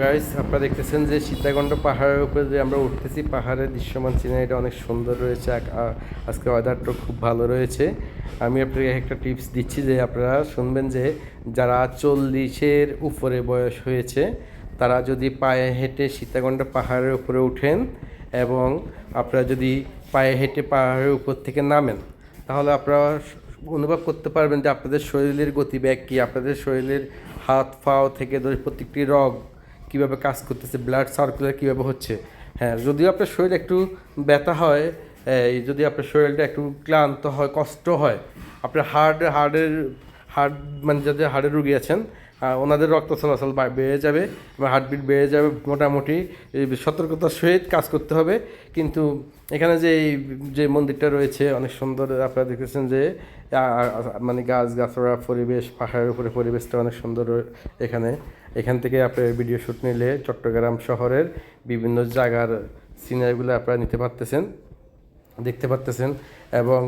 Guys আপনারা দেখতেছেন যে সীতাকুণ্ড পাহাড়ের উপরে যে আমরা উঠতেছি, পাহাড়ের দৃশ্যমান সিনারিটা অনেক সুন্দর রয়েছে আজকে ওয়েদারটা খুব ভালো রয়েছে। আমি আপনাকে একটা টিপস দিচ্ছি যে আপনারা শুনবেন যে যারা চল্লিশের উপরে বয়স হয়েছে, তারা যদি পায়ে হেঁটে সীতাকুণ্ড পাহাড়ের উপরে উঠেন এবং আপনারা যদি পায়ে হেঁটে পাহাড়ের উপর থেকে নামেন, তাহলে আপনারা অনুভব করতে পারবেন যে আপনাদের শরীরের গতিবেগ কী, আপনাদের শরীরের হাত পাও থেকে ধরে প্রত্যেকটি রগ কীভাবে কাজ করতেছে ব্লাড সার্কুলার কীভাবে হচ্ছে। হ্যাঁ যদিও আপনার শরীর একটু ব্যথা হয় যদি আপনার শরীরটা একটু ক্লান্ত হয়, কষ্ট হয়, আপনার হার্ট হার্টের হার্ট মানে যাদের হার্টের রুগী আছেন ওনাদের রক্ত চলাচল বা- বেড়ে যাবে এবং হার্টবিট বেড়ে যাবে মোটামুটি। সতর্কতার সহিত কাজ করতে হবে। কিন্তু এখানে যে এই যে মন্দিরটা রয়েছে, অনেক সুন্দর আপনারা দেখেছেন যে মানে গাছ গাছড়া পরিবেশ, পাহাড়ের উপরে পরিবেশটা অনেক সুন্দর এখানে। এখান থেকে আপনার ভিডিও শ্যুট নিলে চট্টগ্রাম শহরের বিভিন্ন জায়গার সিনারিগুলো আপনারা নিতে পারতেছেন। দেখতে পারতেছেন এবং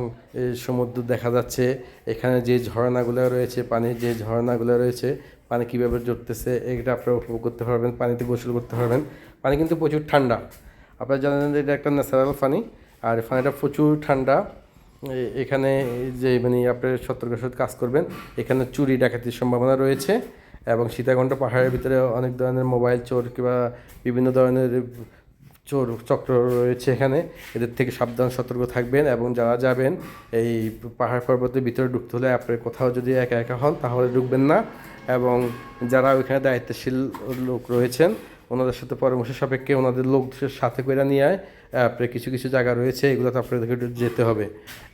সমুদ্র দেখা যাচ্ছে। এখানে যে ঝর্ণাগুলো রয়েছে, পানির যে ঝর্ণাগুলো রয়েছে, পানি কীভাবে জড়তেছে এটা আপনারা উপভোগ করতে পারবেন, পানিতে গোসল করতে পারবেন। পানি কিন্তু প্রচুর ঠান্ডা। আপনারা জানেন যে এটা একটা ন্যাচারাল পানি, আর পানিটা প্রচুর ঠান্ডা। এখানে যে মানে আপনার সতর্কের সাথে কাজ করবেন, এখানে চুরি, ডাকাতির সম্ভাবনা রয়েছে এবং সীতাকুণ্ড পাহাড়ের ভিতরে অনেক ধরনের মোবাইল চোর কিংবা বিভিন্ন ধরনের চোর চক্র রয়েছে এখানে। এদের থেকে সাবধান, সতর্ক থাকবেন এবং যারা যাবেন এই পাহাড় পর্বতের ভিতরে ঢুকতে হলে আপনার কোথাও যদি একা একা হন তাহলে ঢুকবেন না। এবং যারা ওইখানে দায়িত্বশীল লোক রয়েছেন, ওনাদের সাথে পরামর্শ সাপেক্ষে ওনাদের লোকদের সাথে করে নিয়ে আয়। আপনার কিছু কিছু জায়গা রয়েছে এগুলোতে আপনাদেরকে যেতে হবে।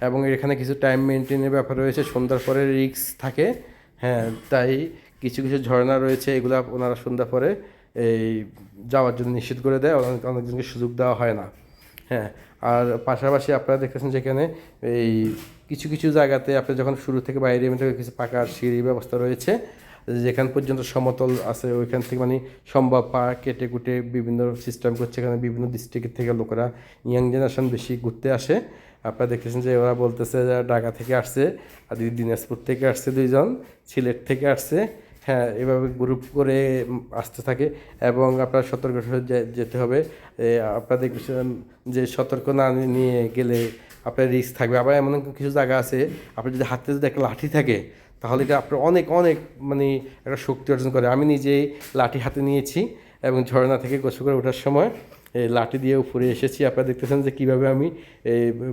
এবং এখানে কিছু টাইম মেনটেনের ব্যাপার রয়েছে, সন্ধ্যার পরে রিক্স থাকে। হ্যাঁ তাই কিছু কিছু ঝর্ণা রয়েছে, এগুলো ওনারা সন্ধ্যা পরে এই যাওয়ার জন্য নিষেধ করে দেয়, অনেক, অনেকজনকে সুযোগ দেওয়া হয় না। হ্যাঁ আর পাশাপাশি আপনারা দেখতেছেন যেখানে এই কিছু কিছু জায়গাতে আপনি যখন শুরু থেকে বাইরে থেকে কিছু পাকার সিঁড়ির ব্যবস্থা রয়েছে, যেখান পর্যন্ত সমতল আছে ওইখান থেকে মানে সম্ভব পা কেটে কুটে বিভিন্ন সিস্টেম করছে, এখানে বিভিন্ন ডিস্ট্রিক্টের থেকে লোকেরা ইয়াং জেনারেশন বেশি ঘুরতে আসে। আপনারা দেখতেছেন যে ওরা বলতেছে যে ঢাকা থেকে আসছে, আর দিনাজপুর থেকে আসছে দুইজন, সিলেট থেকে আসছে হ্যাঁ এভাবে গ্রুপ করে আসতে থাকে এবং আপনার সতর্ক যেতে হবে। আপনাদের যে সতর্ক না নিয়ে গেলে আপনার রিস্ক থাকবে। আবার এমন কিছু জায়গা আছে আপনার যদি হাতে যদি একটা লাঠি থাকে, তাহলে এটা আপনার অনেক অনেক মানে একটা শক্তি অর্জন করে। আমি নিজেই লাঠি হাতে নিয়েছি এবং ঝর্ণা থেকে গোসল করে ওঠার সময় লাঠি দিয়ে উপরে এসেছি। আপনারা দেখতেছেন যে কীভাবে আমি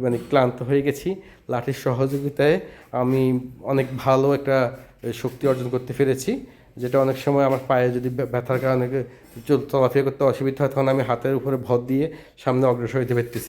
মানে ক্লান্ত হয়ে গেছি। লাঠির সহযোগিতায় আমি অনেক ভালো একটা শক্তি অর্জন করতে পেরেছি, যেটা অনেক সময় আমার পায়ে যদি ব্যথার কারণে চল- চলাফেরা করতে অসুবিধা হয়, তখন আমি হাতের উপরে ভর দিয়ে সামনে অগ্রসর হইতে পারতেছি।